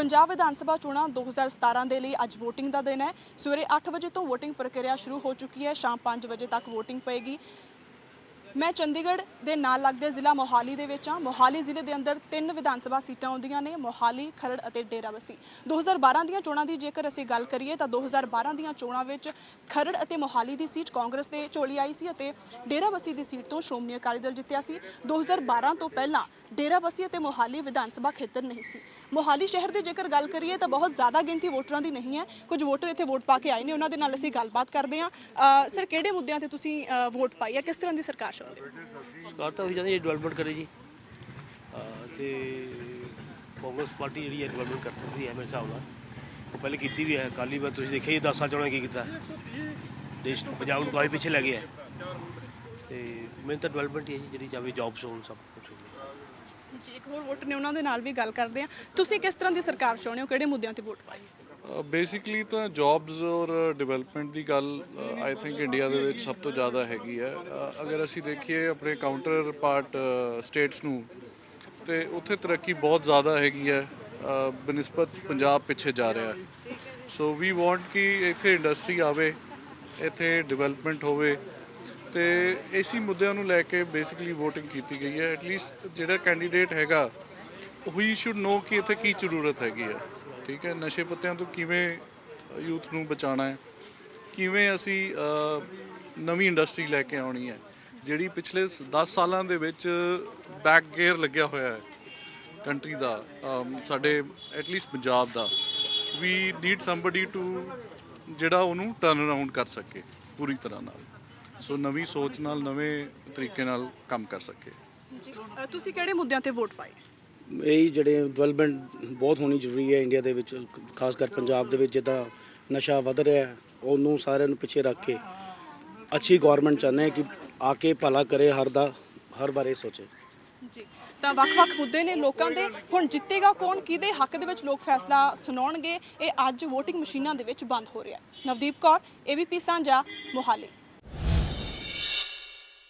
ਪੰਜਾਬ ਵਿਧਾਨ ਸਭਾ ਚੋਣਾਂ 2017 ਦੇ ਲਈ ਅੱਜ VOTING ਦਾ ਦਿਨ ਹੈ। ਸਵੇਰੇ 8 ਵਜੇ ਤੋਂ VOTING ਪ੍ਰਕਿਰਿਆ ਸ਼ੁਰੂ ਹੋ ਚੁੱਕੀ ਹੈ। ਸ਼ਾਮ 5 ਵਜੇ ਤੱਕ VOTING ਪਏਗੀ। ਮੈਂ ਚੰਡੀਗੜ੍ਹ ਦੇ ਨਾਲ ਲੱਗਦੇ ਜ਼ਿਲ੍ਹਾ ਮੋਹਾਲੀ ਦੇ ਵਿੱਚ ਹਾਂ। ਮੋਹਾਲੀ ਜ਼ਿਲ੍ਹੇ ਦੇ ਅੰਦਰ ਤਿੰਨ ਵਿਧਾਨ ਸਭਾ ਸੀਟਾਂ ਆਉਂਦੀਆਂ ਨੇ, ਮੋਹਾਲੀ, ਖਰੜ ਅਤੇ ਡੇਰਾਬੱਸੀ। 2012 ਦੀਆਂ ਚੋਣਾਂ ਦੀ ਜੇਕਰ ਅਸੀਂ ਗੱਲ ਕਰੀਏ ਤਾਂ 2012 ਦੀਆਂ ਚੋਣਾਂ ਵਿੱਚ ਖਰੜ ਅਤੇ ਮੋਹਾਲੀ ਦੀ ਸੀਟ ਕਾਂਗਰਸ ਦੇ ਝੋਲੀ ਆਈ ਸੀ ਅਤੇ ਡੇਰਾਬੱਸੀ ਦੀ ਸੀਟ ਤੋਂ ਸ਼੍ਰੋਮਣੀ ਅਕਾਲੀ ਦਲ ਜਿੱਤਿਆ ਸੀ। 2012 ਤੋਂ ਪਹਿਲਾਂ ਡੇਰਾਬੱਸੀ ਅਤੇ ਮੋਹਾਲੀ ਵਿਧਾਨ ਸਭਾ ਖੇਤਰ ਨਹੀਂ ਸੀ। ਮੋਹਾਲੀ ਸ਼ਹਿਰ ਦੀ ਜੇਕਰ ਗੱਲ ਕਰੀਏ ਤਾਂ ਬਹੁਤ ਜ਼ਿਆਦਾ ਗਿਣਤੀ ਵੋਟਰਾਂ ਦੀ ਨਹੀਂ ਹੈ। ਕੁਝ ਵੋਟਰ ਇੱਥੇ ਵੋਟ ਪਾ ਕੇ ਆਏ ਨੇ, ਉਹਨਾਂ ਦੇ ਨਾਲ ਅਸੀਂ ਗੱਲਬਾਤ ਕਰਦੇ ਹਾਂ। ਸਰ, ਕਿਹੜੇ ਮੁੱਦਿਆਂ ਤੇ ਤੁਸੀਂ ਵੋਟ ਪਾਈ ਹੈ? ਕਿਸ ਤਰ੍ਹਾਂ ਦੀ ਸਰਕਾਰ ਚਾਹੁੰਦੇ ਹੋ ਸਰਕਾਰ ਤਾਂ ਉਹੀ ਚਾਹੁੰਦੀ ਹੈ ਡਿਵੈਲਪਮੈਂਟ ਕਰੇ ਜੀ। ਅਹ ਤੇ ਕਾਂਗਰਸ ਪਾਰਟੀ ਜਿਹੜੀ ਹੈ ਡਿਵੈਲਪਮੈਂਟ ਕਰ ਸਕਦੀ ਹੈ ਮੇਰੇ ਹਿਸਾਬ ਨਾਲ। ਉਹ ਪਹਿਲੇ ਕੀਤੀ ਵੀ ਹੈ ਕਾਲੀ ਵਾਰ ਤੁਸੀਂ ਦੇਖਿਆ ਜੀ 10 ਸਾਲ ਚੋਣਾਂ ਕੀ ਕੀਤਾ। ਦੇਸ਼ ਨੂੰ ਪੰਜਾਬ ਨੂੰ ਕਾਫੀ ਪਿੱਛੇ ਲੈ ਗਿਆ। ਹੈ। ਤੇ ਮੈਨੂੰ ਤਾਂ ਡਿਵੈਲਪਮੈਂਟ ਹੀ ਹੈ ਜੀ, ਜਿਹੜੀ ਚਾਹੇ ਜੌਬਸ ਹੋਣ, ਸਭ ਕੁਝ ਹੋਵੇ। ਜੀ, ਇੱਕ ਹੋਰ ਵੋਟਰ ਨੇ, ਉਹਨਾਂ ਦੇ ਨਾਲ ਵੀ ਗੱਲ ਕਰਦੇ ਆ ਤੁਸੀਂ ਕਿਸ ਤਰ੍ਹਾਂ ਦੀ ਸਰਕਾਰ ਚਾਹੁੰਦੇ ਹੋ? ਕਿਹੜੇ ਮੁੱਦਿਆਂ ਤੇ ਵੋਟ ਪਾਈ ਬੇਸਿਕਲੀ ਤਾਂ ਜੌਬਸ ਔਰ ਡਿਵੈਲਪਮੈਂਟ ਦੀ ਗੱਲ ਆਈ ਥਿੰਕ ਇੰਡੀਆ ਦੇ ਵਿੱਚ ਸਭ ਤੋਂ ਜ਼ਿਆਦਾ ਹੈਗੀ ਹੈ। ਅਗਰ ਅਸੀਂ ਦੇਖੀਏ ਆਪਣੇ ਕਾਊਂਟਰ ਪਾਰਟ ਸਟੇਟਸ ਨੂੰ ਤੇ ਉੱਥੇ ਤਰੱਕੀ ਬਹੁਤ ਜ਼ਿਆਦਾ ਹੈਗੀ ਹੈ। ਅ, ਬਨਿਸਬਤ ਪੰਜਾਬ ਪਿੱਛੇ ਜਾ ਰਿਹਾ ਹੈ। ਸੋ ਵੀ ਵਾਂਟ ਕਿ ਇੱਥੇ ਇੰਡਸਟਰੀ ਆਵੇ ਇੱਥੇ ਡਿਵੈਲਪਮੈਂਟ ਹੋਵੇ। ਤੇ ਇਸੀ ਮੁੱਦਿਆਂ ਨੂੰ ਲੈ ਕੇ ਬੇਸਿਕਲੀ VOTING ਕੀਤੀ ਗਈ ਹੈ। ਐਟਲੀਸਟ ਜਿਹੜਾ ਕੈਂਡੀਡੇਟ ਹੈਗਾ ਵੀ ਸ਼ੁੱਡ ਨੋ ਕਿ ਇੱਥੇ ਕੀ ਜ਼ਰੂਰਤ ਹੈਗੀ ਹੈ। ਠੀਕ ਹੈ, ਨਸ਼ੇ ਪੱਤਿਆਂ ਤੋਂ ਕਿਵੇਂ ਯੂਥ ਨੂੰ ਬਚਾਉਣਾ ਹੈ? ਕਿਵੇਂ ਅਸੀਂ ਨਵੀਂ ਇੰਡਸਟਰੀ ਲੈ ਕੇ ਆਉਣੀ ਹੈ? ਜਿਹੜੀ ਪਿਛਲੇ 10 ਸਾਲਾਂ ਦੇ ਵਿੱਚ ਬੈਕ ਗੇਅਰ ਲੱਗਿਆ ਹੋਇਆ ਹੈ ਕੰਟਰੀ ਦਾ ਸਾਡੇ ਐਟਲੀਸਟ ਪੰਜਾਬ ਦਾ ਵੀ ਨੀਡ ਸਮਬਡੀ ਟੂ ਜਿਹੜਾ ਉਹਨੂੰ ਟਰਨ ਅਰਾਊਂਡ ਕਰ ਸਕੇ ਪੂਰੀ ਤਰ੍ਹਾਂ ਨਾਲ। ਸੋ ਨਵੀਂ ਸੋਚ ਨਾਲ, ਨਵੇਂ ਤਰੀਕੇ ਨਾਲ ਕੰਮ ਕਰ ਸਕੇ। ਜੀ ਤੁਸੀਂ ਕਿਹੜੇ ਮੁੱਦਿਆਂ ਤੇ ਵੋਟ ਪਾਈ ਇਹ ਜਿਹੜੇ ਡਿਵੈਲਪਮੈਂਟ ਬਹੁਤ ਹੋਣੀ ਜ਼ਰੂਰੀ ਹੈ ਇੰਡੀਆ ਦੇ ਵਿੱਚ, ਖਾਸ ਕਰ ਪੰਜਾਬ ਦੇ ਵਿੱਚ ਜਿੱਦਾਂ ਨਸ਼ਾ ਵਧ ਰਿਹਾ ਹੈ, ਉਹਨੂੰ ਸਾਰਿਆਂ ਨੂੰ ਪਿੱਛੇ ਰੱਖ ਕੇ ਅੱਛੀ ਗਵਰਨਮੈਂਟ ਚਾਹੁੰਦੇ ਹਾਂ ਕਿ ਆ ਕੇ ਭਲਾ ਕਰੇ ਹਰ ਦਾ, ਹਰ ਬਾਰੇ ਸੋਚੇ। ਜੀ, ਤਾਂ ਵੱਖ-ਵੱਖ ਮੁੱਦੇ ਨੇ ਲੋਕਾਂ ਦੇ। ਹੁਣ ਜਿੱਤੇਗਾ ਕੌਣ? ਕਿਹਦੇ ਹੱਕ ਦੇ ਵਿੱਚ ਲੋਕ ਫੈਸਲਾ ਸੁਣਾਉਣਗੇ? ਇਹ ਅੱਜ VOTING ਮਸ਼ੀਨਾਂ ਦੇ ਵਿੱਚ ਬੰਦ ਹੋ ਰਿਹਾ ਨਵਦੀਪ ਕੌਰ ABP ਸਾਂਝਾ, ਮੋਹਾਲੀ।